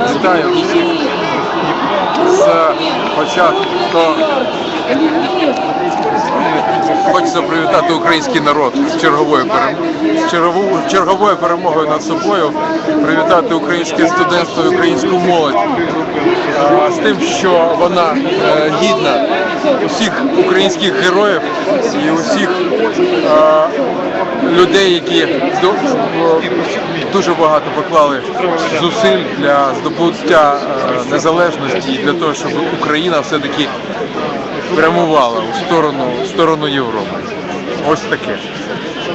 Вітаю всіх з початку. Хочеться привітати український народ з черговою черговою, черговою перемогою над собою, привітати українське студентство українську молодь з тим, що вона е, гідна усіх українських героїв і усіх людей, які дуже багато поклали зусиль для здобуття е, незалежності і для того, щоб Україна все-таки прямувала у сторону, в сторону Європи. Ось таке.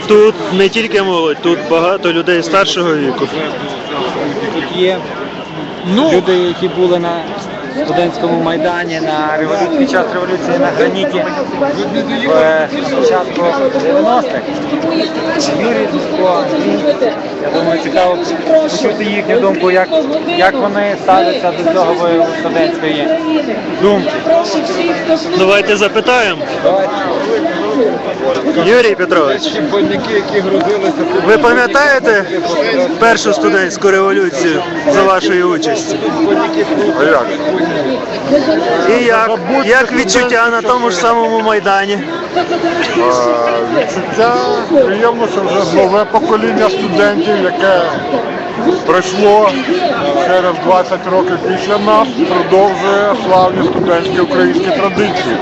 Тут не тільки молодь, тут багато людей старшого віку. Тут є Ну, люди, які були на студентському майдані на революції під час революції на граніті в, е, початку 90-х. Юрій Дудко, Я думаю, цікаво почути їхню думку, як, як вони ставляться до цього студентської думки. Давайте запитаємо. Юрій Петрович, ви пам'ятаєте першу студентську революцію за вашої участі? а як? І як, як відчуття на тому ж самому майдані? Відчуття приємно, що вже нове покоління студентів, яке прийшло через 20 років після нас, продовжує славні студентські українські традиції.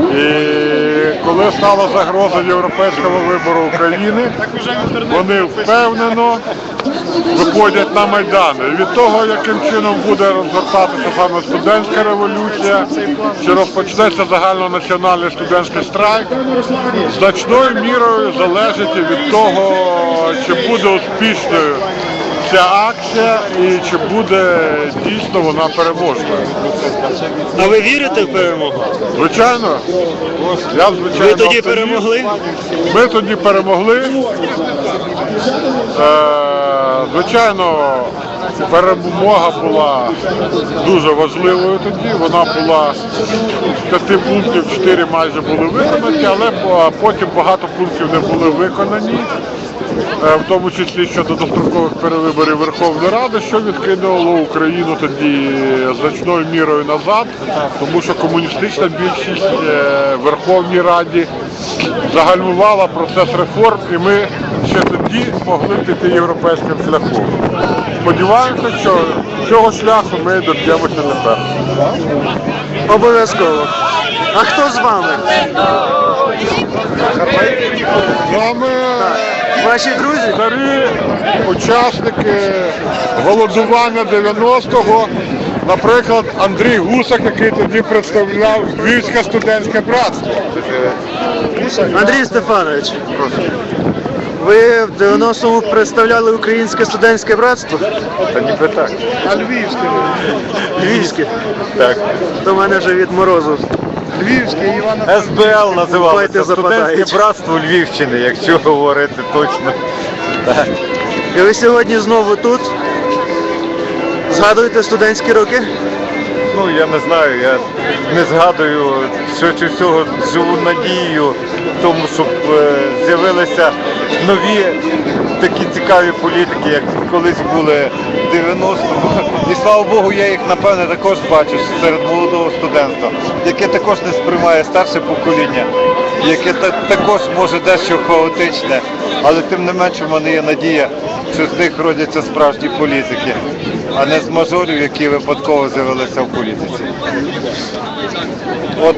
І коли стала загроза європейського вибору України, вони впевнено виходять на майдани. Від того, яким чином буде розгортатися саме студентська революція, чи розпочнеться загальнонаціональний студентський страйк, значною мірою залежить від того, чи буде успішною ця акція і чи буде дійсно вона переможною. А ви вірите в перемогу? Звичайно, я звичайно. Ви тоді перемогли? Ми тоді перемогли. Е, звичайно, перемога була дуже важливою тоді. Вона була з п'яти пунктів, чотири майже були виконані, але потім багато пунктів не були виконані. Е, В тому числі щодо дострокових перевиборів Верховної Ради, що відкинуло Україну тоді значною мірою назад, тому що комуністична більшість е, в Верховній Раді загальмувала процес реформ, і ми ще тоді могли піти європейським шляхом. Сподіваємося, що цього шляху ми доб'ємося тепер. Обов'язково. А хто з вами? З вами Ваші друзі? старі учасники голодування 90-го, наприклад, Андрій Гусак, який тоді представляв Львівське студентське братство. Андрій Стефанович, ви в 90-му представляли Українське студентське братство? Та ніби так. А Львівське? Львівське. Так. До мене вже від морозу. Львівське, Івана СБЛ називалося. Студентське братство Львівщини, якщо говорити точно. І ви сьогодні знову тут? Згадуєте студентські роки? Ну я не знаю, я не згадую, що чи всього живу надією в тому, щоб е, з'явилися нові такі цікаві політики, як колись були в 90-му. І слава Богу, я їх напевне також бачу серед молодого студентства, яке також не сприймає старше покоління, яке також може дещо хаотичне, але тим не менше в мене є надія, що з них родяться справжні політики, а не з мажорів, які випадково з'явилися в політиці. От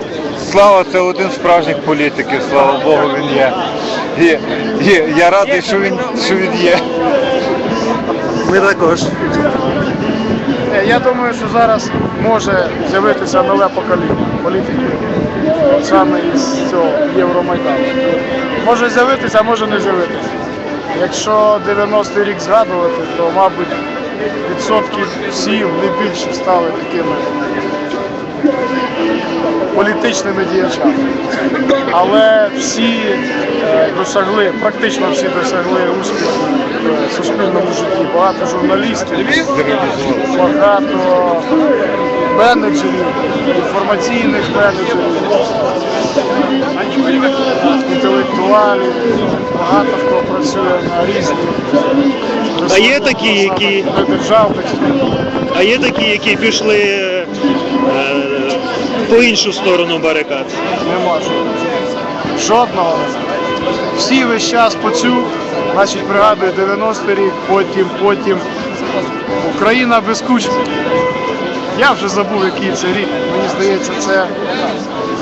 Слава це один з справжніх політиків, слава Богу, він є. І, і я радий, що він, що він є. Ми також. Е, Я думаю, що зараз може з'явитися нове покоління політиків саме із цього Євромайдану. Може з'явитися, а може не з'явитися. Якщо 90-й рік згадувати, то, мабуть, відсотків сім, не більше стали такими політичними діячами. Але всі е, досягли, практично всі досягли успіху в суспільному житті. Багато журналістів, багато менеджерів, інформаційних менеджерів. інтелектуалів, багато хто працює на різні. А є такі, які- державних. А є такі, які пішли е, по іншу сторону барикад. Нема жодного. Жодного. Всі весь час по цю, значить, пригадую 90-й рік, потім, потім. Україна без кучми. Я вже забув, який це рік. Мені здається, це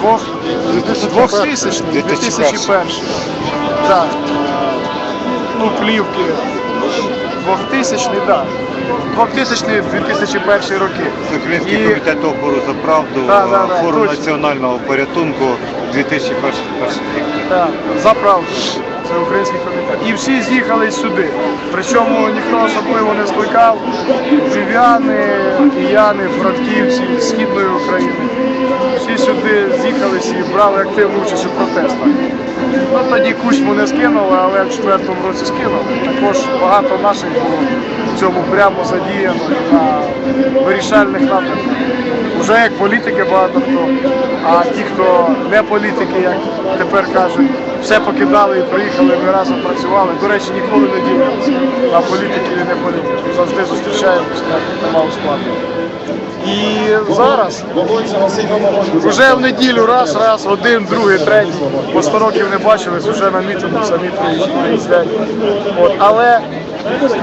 двох, 2000 2001. Так. Ну, плівки. 2000 так. 2000-2001 роки. Український І- комітет опору за правду, Да, да, да, форум точно. національного порятунку 2001 рік. Так, за правду. Це український комітет. І всі з'їхали сюди. Причому ніхто особливо не скликав. Львів'яни, кияни, франківці з східної України. Всі сюди з'їхалися і брали активну участь у протестах. Ну тоді кучму не скинули, але в четвертому році скинули. Також багато наших було цьому прямо задіяно на вирішальних напрямках. Уже як політики багато хто, а ті, хто не політики, як тепер кажуть, все покидали і приїхали, ми разом працювали. До речі, ніколи не ділилися на політиків і не політиків. Завжди зустрічаємося, як нема у. І зараз вже в неділю раз, раз, один, другий, третій. По 100 років не бачились, вже на мітингу самі приїздять. Але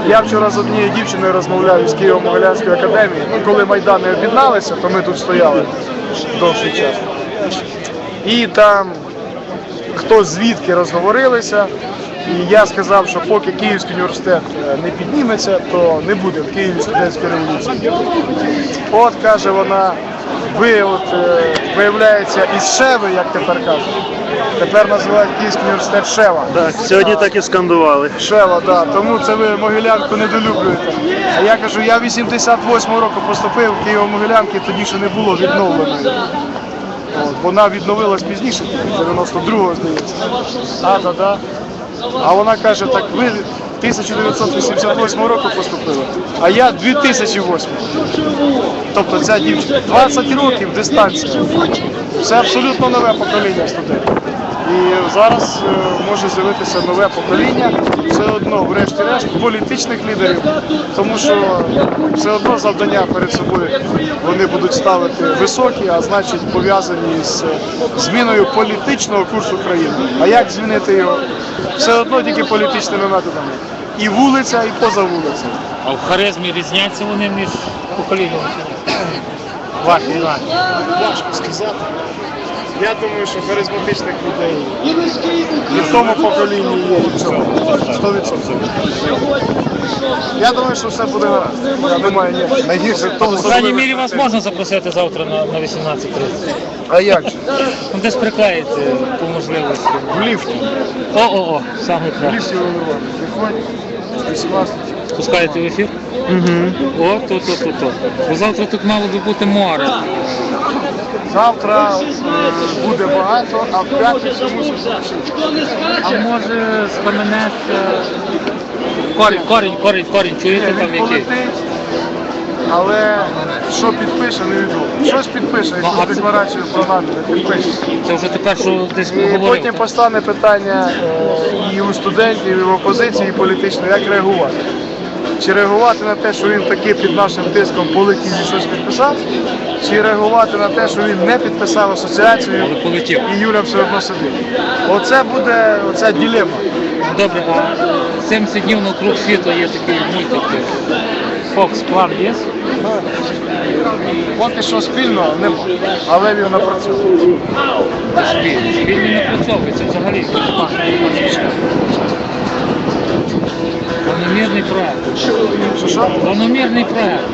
я вчора з однією дівчиною розмовляв із Києво-Могилянської академії. Ну, коли Майдани об'єдналися, то ми тут стояли довший час. І там хто звідки розговорилися. І я сказав, що поки Київський університет е, не підніметься, то не буде в Києві студентської революції. От каже вона, ви от е, виявляється із Шеви, як тепер кажуть. Тепер називають Київський університет Шева. Так, сьогодні так і скандували. Шева, да. Тому це ви Могилянку недолюблюєте. А я кажу, я 88-го року поступив в Києво-Могилянки, тоді ще не було відновленої. От, вона відновилась пізніше, 92-го, здається. А, да, да. А вона каже, так ви 1988 року поступила, а я 2008. Тобто ця дівчина 20 років дистанція. Це абсолютно нове покоління студентів. І зараз е, може з'явитися нове покоління, все одно, врешті-решт, політичних лідерів, тому що все одно завдання перед собою вони будуть ставити високі, а значить пов'язані з зміною політичного курсу країни. А як змінити його? Все одно тільки політичними методами. І вулиця, і поза вулицею. А в харизмі різняться вони між поколіннями? Важко сказати. Я думаю, що харизматичних людей і в тому поколінні є і в цьому. 100%. Я думаю, що все буде гаразд. Я думаю, ні. Найгірше в тому В крайній мірі вас можна запросити завтра на, на 18.30. А як же? Ну десь приклеїти по можливості. В ліфті. О-о-о, саме В ліфті виливати. Приходь, 18. Спускаєте в ефір? Угу. О, то, то, то, то. Бо завтра тут мало би бути море. Завтра буде багато, а в п'ятницю мусить. А може схаменеться корінь, корінь, корінь, корінь, чуєте там Він який? полетить, але що підпише, невідомо. Щось підпише, а це- декларацію про наміри підпише. Це вже тепер, що десь І говорив. потім постане питання е, і у студентів, і в опозиції політичної, як реагувати. Чи реагувати на те, що він таки під нашим тиском полетів і щось підписав, чи реагувати на те, що він не підписав асоціацію і Юля все одно сидить. Оце буде оця ділема. Ну, Добре, а 70 днів на круг світу є такий мультик. Fox Plan є? Поки що спільно нема, але він напрацьовує. Спільний. Спільний не працьовується взагалі. Проект. Що що? Планомірний проект.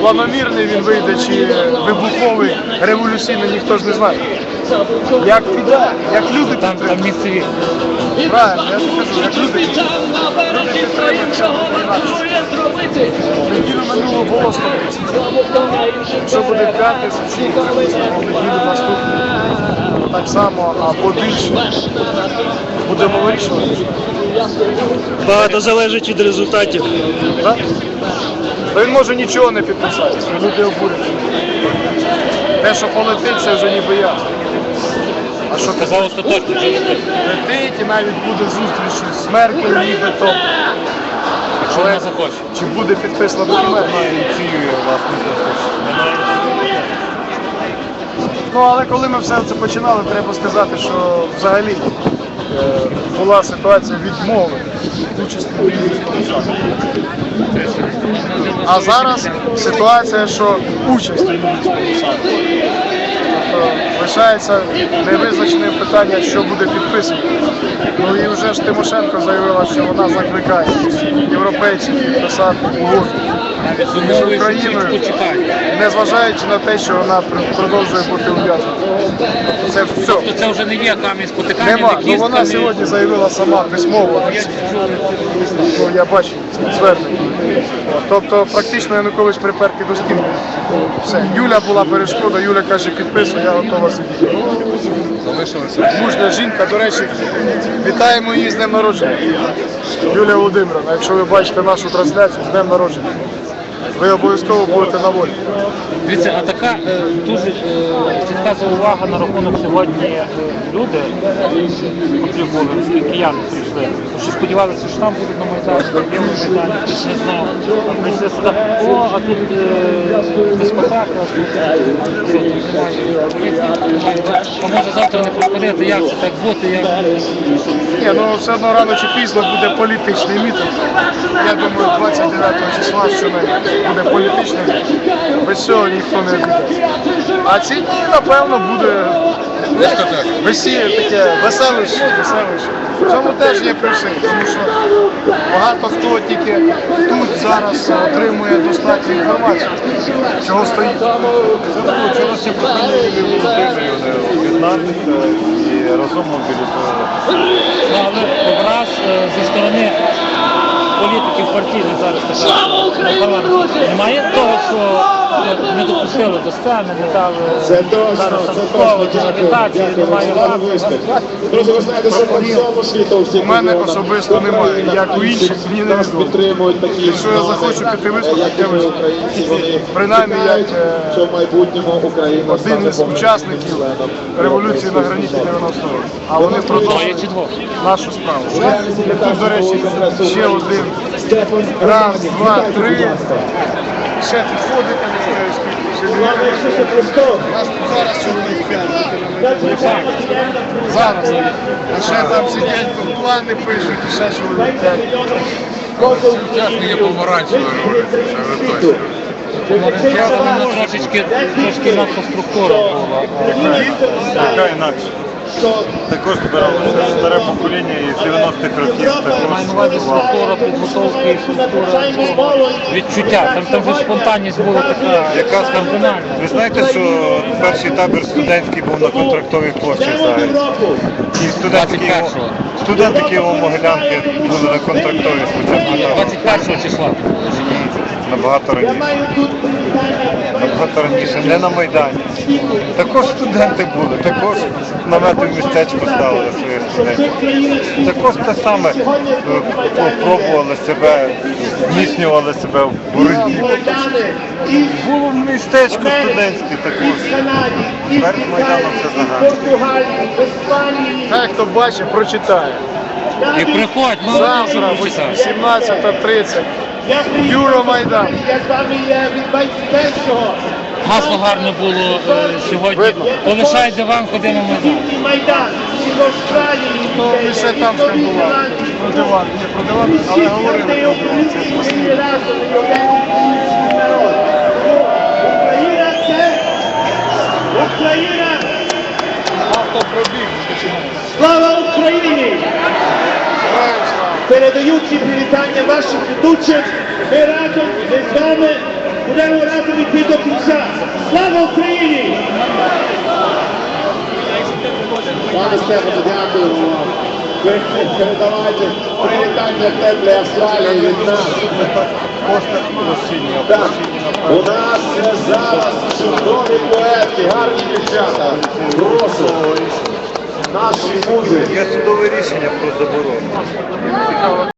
Планомірний він вийде чи вибуховий, революційний, ніхто ж не знає. Як піде, як люди Там, там місцеві. Правильно, я кажу, як люди. Люди підтримують. Неділю минуло 130. Буде в п'ятницю, чи в неділю наступну, так само, або більше, будемо вирішувати. Багато залежить від результатів. Так? Та він може нічого не підписати, люди обурюються. Те, що полетить, це вже ніби ясно. А що ти Сказав остаточно, летить і навіть буде зустріч з Меркель нібито. Якщо вона захоче. Чи буде підписано документ? Ініціює власне Ну але коли ми все це починали, треба сказати, що взагалі е, була ситуація відмови від участі в. А зараз ситуація, що участь у Львівському саміті. Тобто лишається невизначене питання, що буде підписано. Ну і вже ж Тимошенко заявила, що вона закликає європейців підписати угоду Україною, незважаючи на те, що вона продовжує бути ув'язнена. Тобто Це все. Тобто це вже не є камінь спотикання, Нема. не Ну вона сьогодні заявила сама письмово. Ну, я бачив звернення. Тобто практично Янукович припертий до стіни. Все. Юля була перешкода, Юля каже, підписуй, я готова сидіти. Мужня жінка, до речі, вітаємо її з днем народження. Юлія Володимировна, якщо ви бачите нашу трансляцію, з днем народження. Ви обов'язково будете на волі. Дивіться, а така е, дуже е, чітка заувага на рахунок сьогодні е, люди, котрі були, кияни прийшли, що сподівалися, що там будуть на Майдані, на Білому Майдані, хтось не знав. А прийшли сюди, о, а тут е, дискотека, а тут е. А може завтра не приходити, як це так бути, як Ні, ну все одно рано чи пізно буде політичний мітинг. Я думаю, 29 числа що не буде політичний. Без цього ніхто не обійде. А ці дні, напевно, буде весілля таке веселище, веселище. В цьому теж є плюси, тому що багато хто тільки тут зараз отримує достатньо інформації, чого стоїть. Вчилося прохання Юлії Володимирівни об'єднатися і разом мобілізувати. Ну, але образ е, зі сторони політиків партійних зараз така на. Немає того, що не допустили до сцени, не дали зараз немає. Друзі, ви знаєте, що по всьому світу всі У мене особисто немає, як у інших, мені не нас відомо. підтримують такі Якщо я захочу піти виступити, я виступлю. українці, вони Принаймні, як, е, що в майбутньому Україна Один із учасників членом революції на граніті 90-го. А вони продовжують нашу справу. І тут, до речі, ще один. Раз, два, три. Ще тут ходить, я не знаю, скільки. У нас тут зараз чоловік п'ять. Зараз. А ще там сидять, тут плани пишуть, і ще чоловік п'ять. Помаранчевою революцією, це вже точно. Трошечки, трошки надто структура була. Така інакше. Також збиралося старе покоління і з 90-х років структура підготовки відчуття. Там, там вже спонтанність була така Яка кардинальна. Ви знаєте, що перший табір студентський був на контрактовій площі взагалі? І студенти 21-го. Києво, студенти Києво-Могилянки були на контрактовій спочатку там 21 числа. набагато раніше. Набагато раніше, не на Майдані. Також студенти були, також намети в містечку ставили своїх студентів. Також те саме е, пробували себе, зміцнювали себе в боротьбі. Було в містечку студентське також. Перед Майданом це загально. Хай хто бачить, прочитає. І приходь, Завтра, що читати? 18.30. Юромайдан. Гасло гарне було е, сьогодні. Видно. Полишай диван, ходимо Майдан. Ну, ми ще там скандували. Про диван, не про диван, але говорили Україна це Україна! автопробіг. Слава Україні! Передаючи привітання вашим ведучих, ми разом з вами будемо разом йти до кінця. Слава Україні! Пане Стефане, дякуємо вам. Ви передавайте привітання теплі Австралії від нас. Так, у нас зараз чудові поетки, гарні дівчата. Прошу. Є судове рішення про заборону.